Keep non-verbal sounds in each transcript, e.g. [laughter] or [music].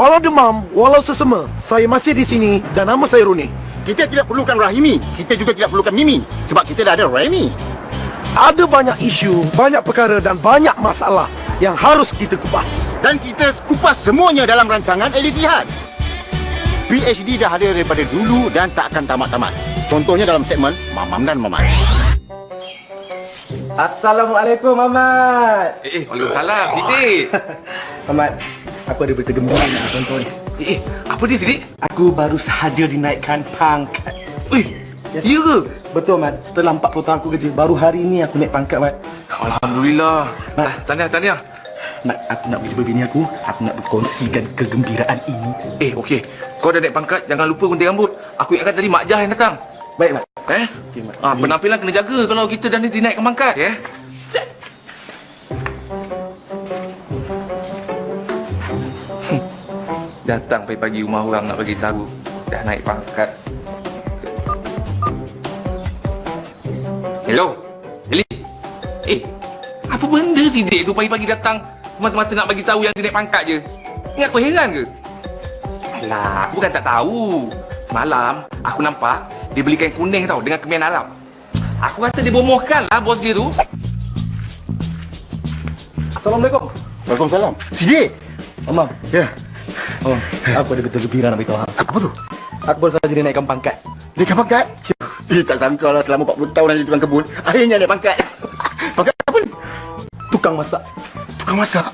Walau demam, walau sesama, saya masih di sini dan nama saya Roni. Kita tidak perlukan Rahimi. Kita juga tidak perlukan Mimi. Sebab kita dah ada Remy. Ada banyak isu, banyak perkara dan banyak masalah yang harus kita kupas. Dan kita kupas semuanya dalam rancangan edisi khas. PhD dah ada daripada dulu dan tak akan tamat-tamat. Contohnya dalam segmen Mamam dan Mamat. Assalamualaikum Mamat. Eh, eh, Waalaikumsalam, Sidik. [laughs] Mamat, aku ada berita gembira nak tonton. Eh, eh, apa dia, Sidik? Aku baru sahaja dinaikkan pangkat. Ui, ya ke? Betul Mat, setelah 40 tahun aku kerja, baru hari ini aku naik pangkat Mat. Alhamdulillah. Dah, tahniah, tahniah. Mat, aku nak berjumpa bini aku, aku nak berkongsikan kegembiraan ini. Eh, okey. Kau dah naik pangkat, jangan lupa gunting rambut. Aku ingatkan tadi Mak Jah yang datang. Baik Mat. Eh? Okey, Mat. Ah, penampilan kena jaga kalau kita dah dinaikkan pangkat, ya? Hmm. Datang pagi-pagi rumah orang nak bagi tahu dah naik pangkat. Hello. Eli. Eh, apa benda si Dek tu pagi-pagi datang semata-mata nak bagi tahu yang dia naik pangkat je? Ingat kau heran ke? Alah, bukan tak tahu. Semalam aku nampak dia beli kain kuning tau dengan kemian Arab. Aku rasa dia bomohkan lah bos dia tu. Assalamualaikum. Waalaikumsalam. Sidik. Mama, Ya. Oh, aku ada gembira nak beritahu. Apa tu? Aku baru sahaja dinaikkan pangkat. Dia kan pangkat? Eh, tak sangka lah selama 40 tahun jadi tukang kebun. Akhirnya naik pangkat. [laughs] pangkat apa ni? Tukang masak. Tukang masak.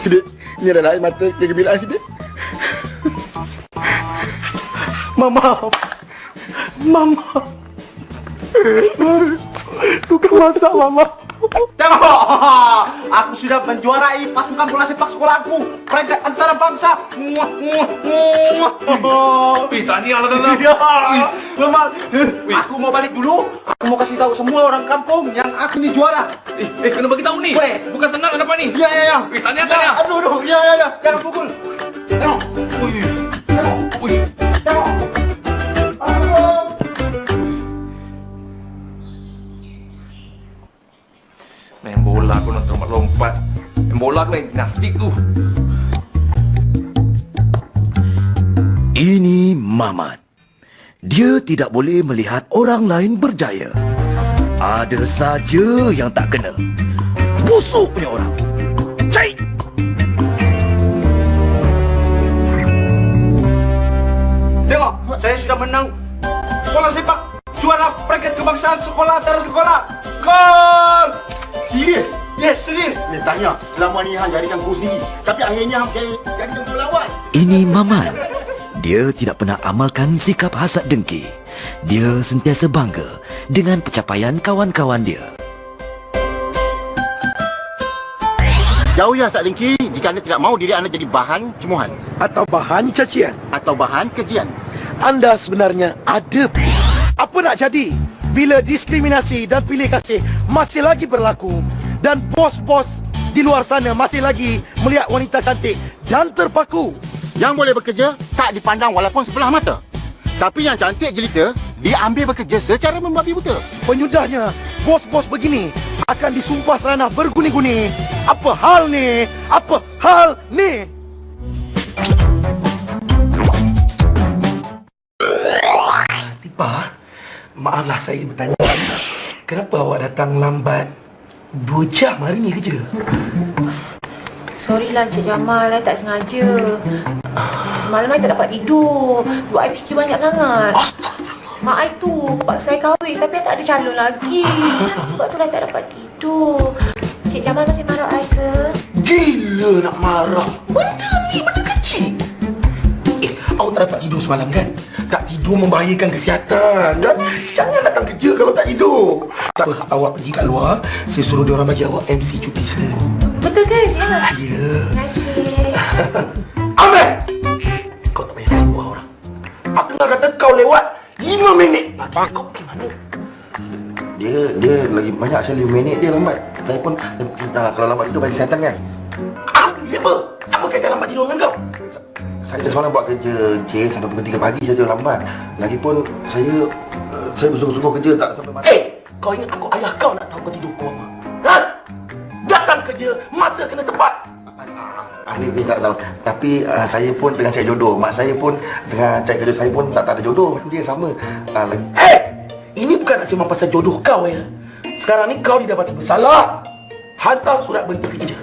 Sidik, ni adalah air mata kegembiraan Sidik. Mama. Mama. Tukang masak Mama. Tengok, [laughs] aku sudah menjuarai pasukan bola sepak sekolah aku. Peringkat antara bangsa. Muah, muah, muah. Eh, tahniah lah dalam. Ya, Mama, aku mau balik dulu. Aku mau kasih tahu semua orang kampung yang aku ni juara. Eh, eh, kena bagi tahu ni. Boleh. Bukan senang dapat ni. Ya, ya, ya. Eh, tahniah, tahniah. Aduh, aduh, ya, ya, ya. Jangan pukul. Tengok, Ui, tengok, ui. tengok. Aku nonton lompat. Main bola aku main gimnastik tu. Ini Mamat. Dia tidak boleh melihat orang lain berjaya. Ada saja yang tak kena. Busuk punya orang. Cai! Tengok, saya sudah menang bola sepak juara peringkat kebangsaan sekolah antara sekolah. Gol! Serius? Yes, serius. Dia tanya, selama ni Hang jadikan guru sendiri. Tapi akhirnya Hang jadi jadikan pelawan. Ini Mamat. Dia tidak pernah amalkan sikap hasad dengki. Dia sentiasa bangga dengan pencapaian kawan-kawan dia. Jauhi hasad dengki jika anda tidak mahu diri anda jadi bahan cemuhan Atau bahan cacian. atau bahan kejian. Anda sebenarnya ada. Apa nak jadi bila diskriminasi dan pilih kasih masih lagi berlaku dan bos-bos di luar sana masih lagi melihat wanita cantik dan terpaku. Yang boleh bekerja tak dipandang walaupun sebelah mata. Tapi yang cantik jelita diambil bekerja secara membabi buta. Penyudahnya, bos-bos begini akan disumpah seranah berguning-guning. Apa hal ni? Apa hal ni? Tiba, maaflah saya bertanya. Kenapa awak datang lambat dua jam hari ni kerja? Sorry lah Encik Jamal, I tak sengaja. Semalam I tak dapat tidur sebab I fikir banyak sangat. Mak I tu paksa I kahwin tapi I tak ada calon lagi. Sebab tu I tak dapat tidur. Encik Jamal masih marah I ke? Gila nak marah. Benda ni benda kecil. Eh, awak tak dapat tidur semalam kan? Tak tidur membahayakan kesihatan. Dan jangan datang kerja kalau tak tidur. Tak apa, awak pergi kat luar. Saya suruh dia orang bagi awak MC cuti semua. Betul ke Encik Jamal? Ya. Terima kasih. Amir! Kau tak payah keluar orang. Aku nak kata kau lewat 5 minit. Mati kau pergi mana? Dia dia lagi banyak sekali minit dia lambat. Saya pun uh, kalau lambat itu bagi kesihatan kan. Aku dia apa? Apa kaitan lambat tidur dengan kau? Saya semalam buat kerja Encik sampai pukul 3 pagi saya tidur lambat. Lagipun saya uh, saya bersungguh-sungguh kerja tak sampai malam. Eh, kau ingat aku ayah kau nak tahu kau tidur pukul apa? Ha? Datang ke kerja, masa kena tepat. Ah, ni, ni tak tahu. Tapi uh, saya pun tengah cari jodoh. Mak saya pun tengah cari kerja. Saya pun tak, tak ada jodoh. Macam dia sama. Uh, lagi. Eh, ini bukan nak sembang pasal jodoh kau ya. Sekarang ni kau didapati bersalah. Hantar surat berhenti kerja.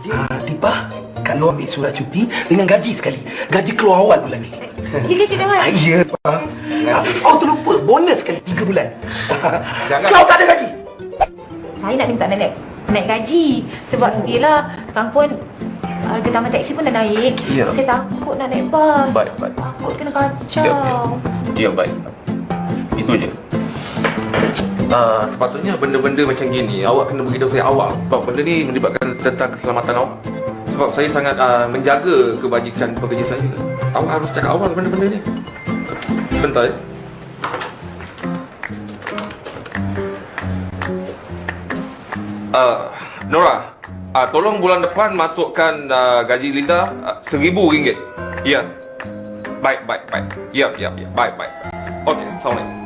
Dia ha, tiba kalau ambil surat cuti dengan gaji sekali. Gaji keluar awal bulan ni. Ke Cik Dewan? Ah, ya, Pak. Ah, Oh, terlupa. Bonus sekali 3 bulan. Jangan. Kau tak ada gaji. Saya nak minta naik naik gaji sebab yelah sekarang pun harga taman teksi pun dah naik. Ya. Saya takut nak naik bas. Baik, baik. Takut kena kacau. Ya. Ya, baik. Itu je. Uh, sepatutnya benda-benda macam gini awak kena beritahu saya awal sebab benda ni melibatkan tentang keselamatan awak sebab saya sangat uh, menjaga kebajikan pekerja saya awak harus cakap awal benda-benda ni sebentar ya Uh, Nora, uh, tolong bulan depan masukkan uh, gaji Linda uh, seribu ringgit. Ya. Baik, baik, baik. Ya, ya, ya. Baik, baik. Okey, Assalamualaikum.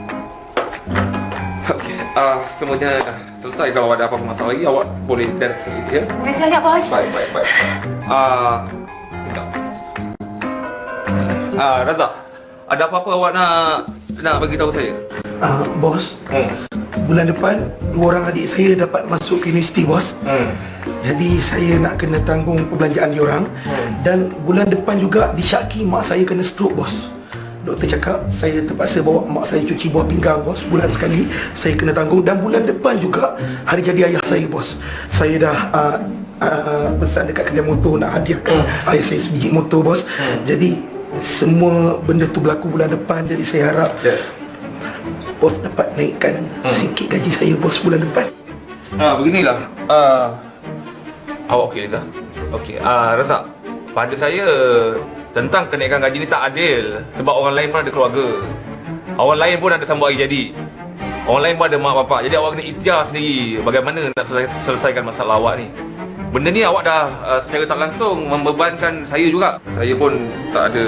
Okey, uh, semuanya dah selesai. Kalau ada apa-apa masalah lagi, awak boleh direct saya, ya? Terima kasih banyak bos. Baik, baik, baik. Ah, uh, Ah, Razak, ada apa-apa awak nak nak bagi tahu saya? Ah, bos, Hmm. bulan depan dua orang adik saya dapat masuk ke universiti, bos. Hmm. Jadi saya nak kena tanggung perbelanjaan diorang Dan bulan depan juga disyaki mak saya kena stroke bos Doktor cakap saya terpaksa bawa mak saya cuci buah pinggang bos Bulan sekali. Saya kena tanggung Dan bulan depan juga hari jadi ayah saya bos. Saya dah uh, uh, pesan dekat kedai motor nak hadiahkan ayah saya sebiji motor bos. Jadi semua benda tu berlaku bulan depan. Jadi saya harap Ya. bos dapat naikkan sikit gaji saya bos bulan depan. Ah, beginilah. Ah, awak okey Liza? Okey. Ah, Razak, pada saya tentang kenaikan gaji ni tak adil sebab orang lain pun ada keluarga. Orang lain pun ada sambut hari jadi. Orang lain pun ada mak bapak. Jadi awak kena ikhtiar sendiri bagaimana nak selesai, selesaikan masalah awak ni. Benda ni awak dah uh, secara tak langsung membebankan saya juga. Saya pun tak ada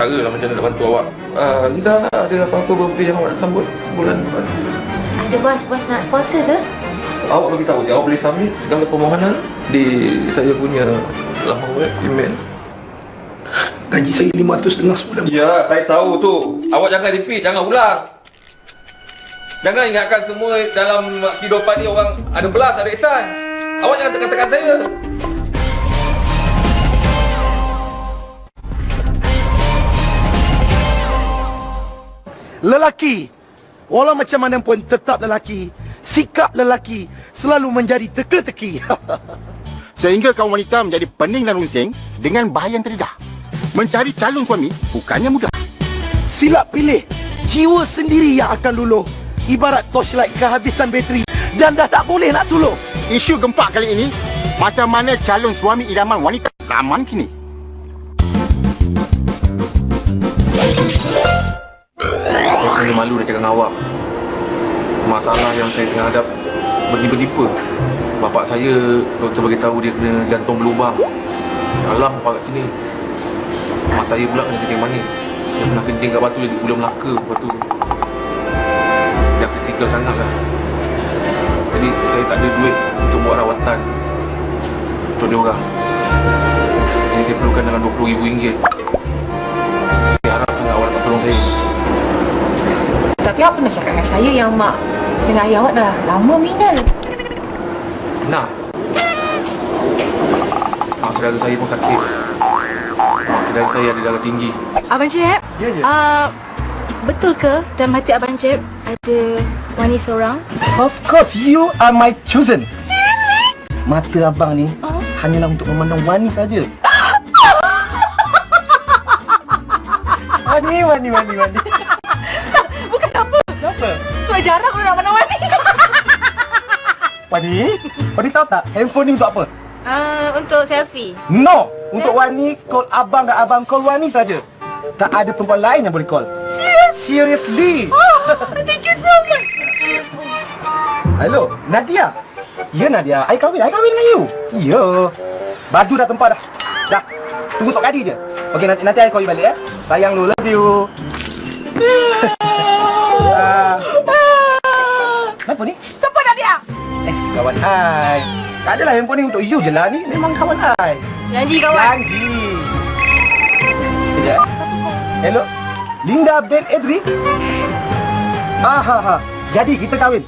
cara lah macam mana nak bantu awak. Uh, Liza, ada apa-apa birthday yang awak nak sambut bulan depan? Ada bos, bos nak sponsor ke? Awak bagi tahu je, awak boleh submit segala permohonan di saya punya laman web, email. Gaji saya 500 dengar sebulan Ya, saya tahu tu. Awak jangan repeat, jangan ulang. Jangan ingatkan semua dalam kehidupan ni orang ada belas, ada ihsan. Awak jangan tekan-tekan saya. Lelaki Walau macam mana pun tetap lelaki Sikap lelaki Selalu menjadi teka-teki [laughs] Sehingga kaum wanita menjadi pening dan runsing dengan bahaya yang terdedah. Mencari calon suami bukannya mudah. Silap pilih Jiwa sendiri yang akan luluh Ibarat torchlight kehabisan bateri Dan dah tak boleh nak suluh Isu gempak kali ini, macam mana calon suami idaman wanita zaman kini? Saya malu nak cakap dengan awak. Masalah yang saya tengah hadap berlipa-lipa. Bapak saya, doktor bagi tahu dia kena jantung berlubang. Dalam apa kat sini. Saya pula kena kencing manis. Dia pernah kencing kat batu jadi gula Melaka batu tu. Dah kritikal sangat lah. Jadi saya tak ada duit untuk buat rawatan untuk dia orang. Jadi saya perlukan dalam RM20,000. Saya harap sangat awak dapat tolong saya. Tapi awak pernah cakap dengan saya yang mak dengan ayah awak dah lama meninggal. Nah. Mak saudara saya pun sakit. Saudara saya ada darah tinggi. Abang Jeb, Ya, ya. uh, betul ke dalam hati Abang Jeb ada wanita seorang? Of course, you are my chosen. Seriously? Mata abang ni hanyalah untuk memandang Wani saja. [laughs] Wani, Wani, Wani, Wani. Bukan apa. Kenapa? Sebab jarang orang nak pandang wanita. [laughs] Wani, Wani tahu tak handphone ni untuk apa? Uh, untuk selfie. No, untuk Wani call abang dan abang call Wani saja. Tak ada perempuan lain yang boleh call. Serius? Seriously. Oh, thank you so much. Hello, Nadia. Ya Nadia, I kahwin, I kahwin dengan you. Ya. Baju dah tempah dah. Dah. Tunggu tok kadi je. Okey, nanti nanti I call you balik ya. Sayang lu, love you. Ah. Kenapa ni? Siapa nak dia dah. Eh, kawan I. Tak adalah handphone ni untuk you je lah ni. Memang kawan I. Janji kawan. Janji. Sekejap. Hello. Linda Ben Edri. Ah, ha, ha. Jadi kita kahwin.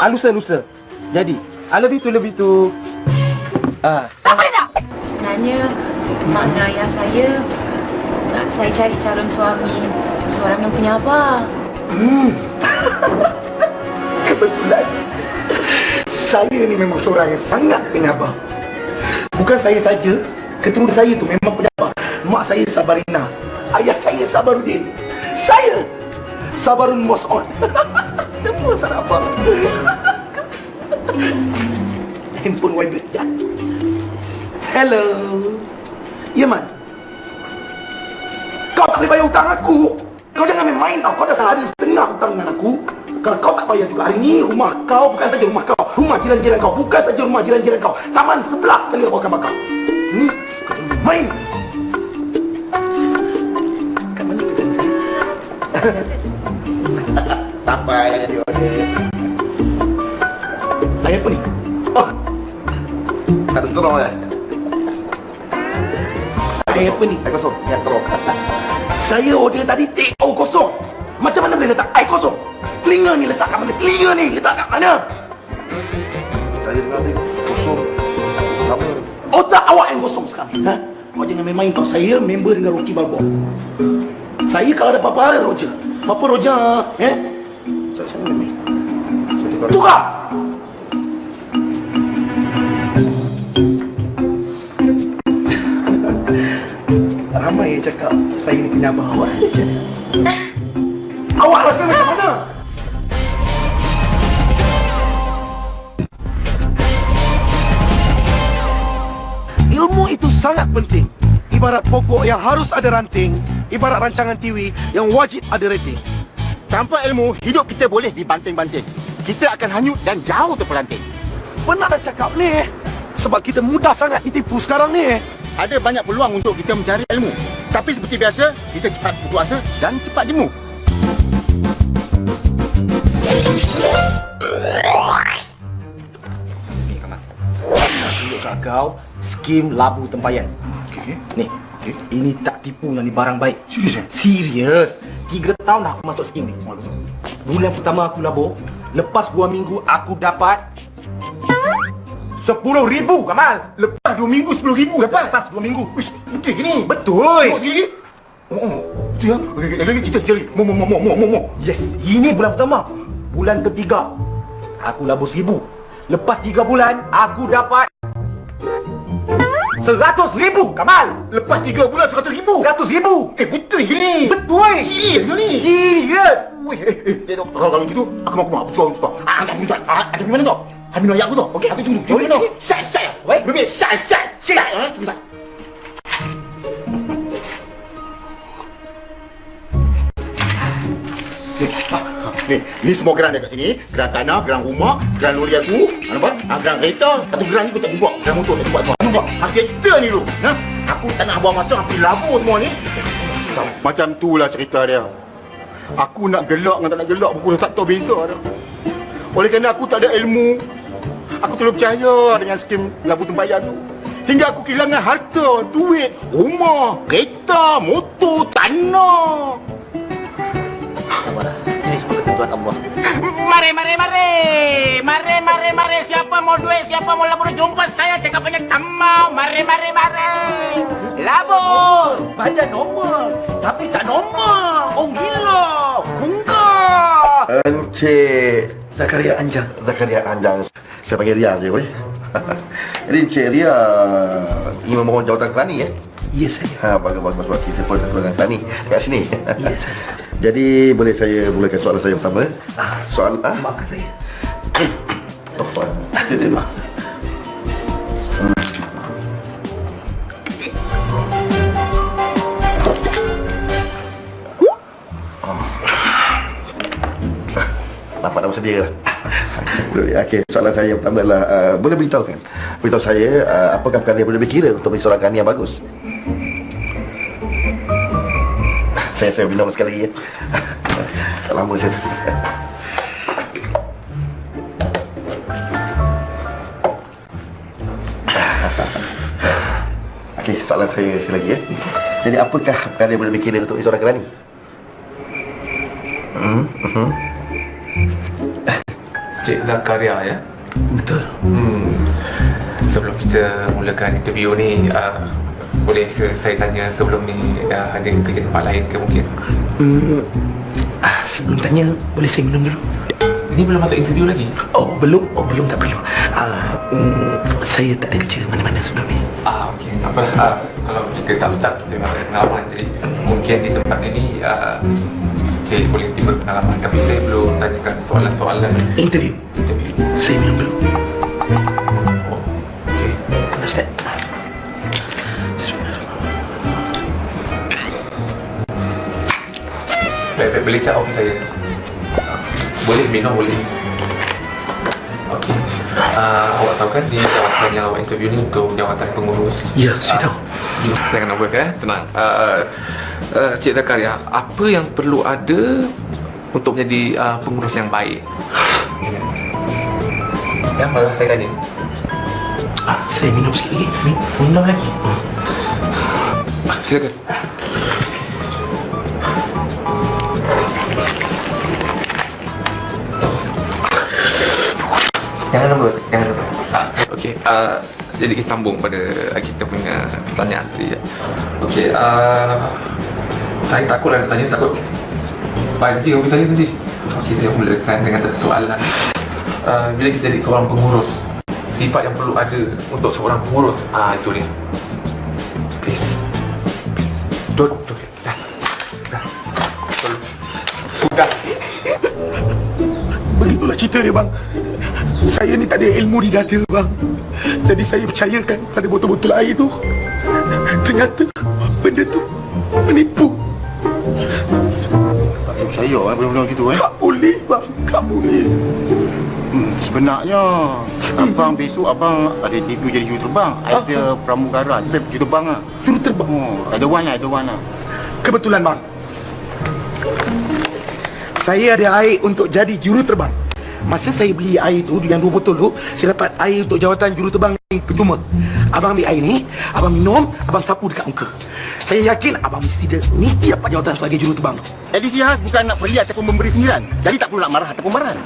Ah, lusa. Jadi, I love you tu, love you tu. Ah, Tak boleh dah. Sebenarnya, makna ayah saya nak saya cari calon suami seorang yang punya abah. [laughs] Kebetulan Saya ni memang seorang yang sangat pengabah Bukan saya saja. Keturunan saya tu memang penyabah Mak saya Sabarina. Ayah saya Sabarudin. Saya Sabarun Mos'on [laughs] Semua salah [laughs] abang Handphone vibrate jap Hello. Ya man. Kau tak boleh bayar hutang aku. Kau jangan main-main tau. Kau dah sehari setengah hutang dengan aku Kalau kau tak bayar juga hari ni Rumah kau bukan saja rumah kau Rumah jiran-jiran kau Bukan saja rumah jiran-jiran kau Taman sebelah sekali kau akan bakar hmm? Main? [laughs] Sampai jadi order Ayah apa ni? Oh ada seterong kan? Ayah apa ni? Air kosong Ya seterong [laughs] Saya order tadi TO kosong Macam mana boleh letak air kosong? Telinga ni letak kat mana? Telinga ni letak kat mana? Saya dengar tadi kosong. Sama Otak awak yang kosong sekarang. Ha? Kau jangan main-main tau. Saya member dengan Rocky Balboa Saya kalau ada apa-apa Roger. Apa Roger? Eh? Saya saya main-main Tukar. [laughs] Ramai yang cakap Saya ni penyabah awak saja [laughs] Awak penting Ibarat pokok yang harus ada ranting Ibarat rancangan TV yang wajib ada rating Tanpa ilmu, hidup kita boleh dibanting-banting. Kita akan hanyut dan jauh terpelanting. Benar dah cakap ni Sebab kita mudah sangat ditipu sekarang ni Ada banyak peluang untuk kita mencari ilmu. Tapi seperti biasa, kita cepat putus asa dan cepat jemu. tunjuk kat kau skim labu tempayan. okay. Ni. Ini tak tipu yang ni barang baik. Serius eh? Serius. Tiga tahun dah aku masuk skim ni. Bulan pertama aku labur. Lepas dua minggu aku dapat Sepuluh ribu Kamal Lepas dua minggu, sepuluh ribu Lepas, dapat. lepas dua minggu Uish, ke ni? Betul Tengok sikit. Oh, oh. Ya? Okey, okey, lagi cerita, cerita lagi. Mo, mo, mo, mo, mo, mo, mo. Yes Ini bulan pertama Bulan ketiga Aku labur seribu Lepas tiga bulan Aku dapat Seratus ribu Kamal Lepas tiga bulan, seratus ribu. Seratus ribu Eh, betul ke ni? Betul Serius ke ni? Serius Weh, eh, eh, eh, kalau gitu, aku mau, aku mau, aku suruh, aku suruh. Ah, ada minum, ah, minum mana tu? Ada minum ayak aku. Okey, aku tunggu. Tunggu mana? Syai, syai. Wait. Bebe, syai, syai, syai. Ah, tunggu syai. Ni, ah, ni, ni semua geran dekat sini. Geran tanah, geran rumah, geran lori aku. Ah, nampak? Ah, geran kereta. Satu geran ni aku tak buat. Geran motor tak buat semua. Nampak? Hasil kita ni lu. Ha? Aku tak nak buang masa, aku labur semua ni. Macam tu lah cerita dia. Aku nak gelak dengan tak nak gelak pun aku dah tak tahu beza dah. Oleh kerana aku tak ada ilmu, aku terlalu percaya dengan skim labu tempayan tu. Hingga aku kehilangan harta, duit, rumah, kereta, motor, tanah. Ini semua ketentuan Allah Mari, mari, mari. Mari, mari, mari. Siapa mau duit, siapa mau labur, jumpa saya. Cakap banyak tamau. Mari, mari, mari. Labur. Badan normal Tapi tak normal Oh gila Enggak Encik Zakaria Anjang Zakaria Anjang Saya panggil Ria je boleh Jadi [laughs] Encik Ria Ingin memohon jawatan kerani ya Ya saya Ha, bagus bagus bagus kita pun keturunan tani kat sini. Ya saya [laughs] Jadi boleh saya mulakan soalan saya pertama? Soal ah, Maafkan saya [coughs] oh, soalan. Dia tengok. Nampak dah bersedia lah. Okey, soalan saya pertama adalah uh, boleh beritahu kan? Beritahu saya uh, apakah perkara yang boleh dikira untuk menjadi seorang kerani yang bagus? saya saya minum sekali lagi ya. [laughs] Tak lama saya. Saya sekali lagi ya. Jadi apakah perkara yang boleh dikira untuk seorang kerani? Hmm, mhm. Cik Zakaria ya. Betul. Hmm. Sebelum kita mulakan interview ni, uh, boleh ke saya tanya sebelum ni uh, ada kerja tempat lain ke mungkin? Hmm, ah, sebelum tanya, boleh saya minum dulu? Ini belum masuk interview lagi. Oh, belum? Oh, belum tak perlu. Ah, hmm, saya tak ada kerja mana-mana sebelum ni. Ah, okey. Tak apalah. Uh, kalau kita tak start, kita memang ada pengalaman. Jadi mungkin di tempat ini, uh, cik boleh tiba pengalaman. Tapi saya belum tanyakan soalan-soalan Interview. interview. Saya. Oh, okey. Ustaz. Baik-baik boleh cak office saya. Boleh minum boleh. Okey. Uh, awak tahu kan di jawatan yang awak interview ni untuk jawatan pengurus. Ya, saya tahu. Jangan nervous eh, tenang. Uh, uh, Cik Zakaria, apa yang perlu ada untuk menjadi uh, pengurus yang baik? Ya, malah saya tanya. Ah, saya minum sikit lagi. Mi- Minum lagi. Ah, silakan. Jangan nervous, jangan nervous. Ah, Okey, uh, jadi kita sambung pada kita punya pertanyaan tadi. ya. Okey, uh, saya takutlah nak tanya, takut. Baik, nanti ofis saya nanti. Okey, saya mulakan dengan satu soalan. Uh, bila kita jadi seorang pengurus, sifat yang perlu ada untuk seorang pengurus, ah itu dia. Please. Please. Don't, don't. Dah. Dah. Tolong. Sudah. Begitulah cerita dia bang Saya ni tak ada ilmu di dada bang. Jadi saya percayakan pada botol-botol air tu. Ternyata benda tu menipu. Tak boleh percaya eh benda-benda macam tu eh. Tak boleh bang, tak boleh. Hmm, sebenarnya abang besok abang ada debut jadi juruterbang. Ada pramugara, tapi juruterbang ah. Juruterbang Oh, ada one lah, ada one lah. Kebetulan bang. Saya ada air untuk jadi juruterbang Masa saya beli air tu yang dua botol tu Saya dapat air untuk jawatan juruterbang ni percuma Abang ambil air ni Abang minum Abang sapu dekat muka Saya yakin abang mesti dia, mesti dapat jawatan sebagai juruterbang tu Edisi khas bukan nak beli ataupun memberi sendirian. Jadi tak perlu nak marah ataupun marah.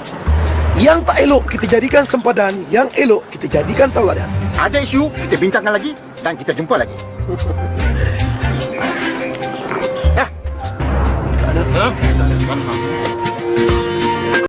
Yang tak elok kita jadikan sempadan Yang elok kita jadikan tauladan Ada isu, kita bincangkan lagi dan kita jumpa lagi. [laughs] Ya. Tak ada. Ha? Tak ada.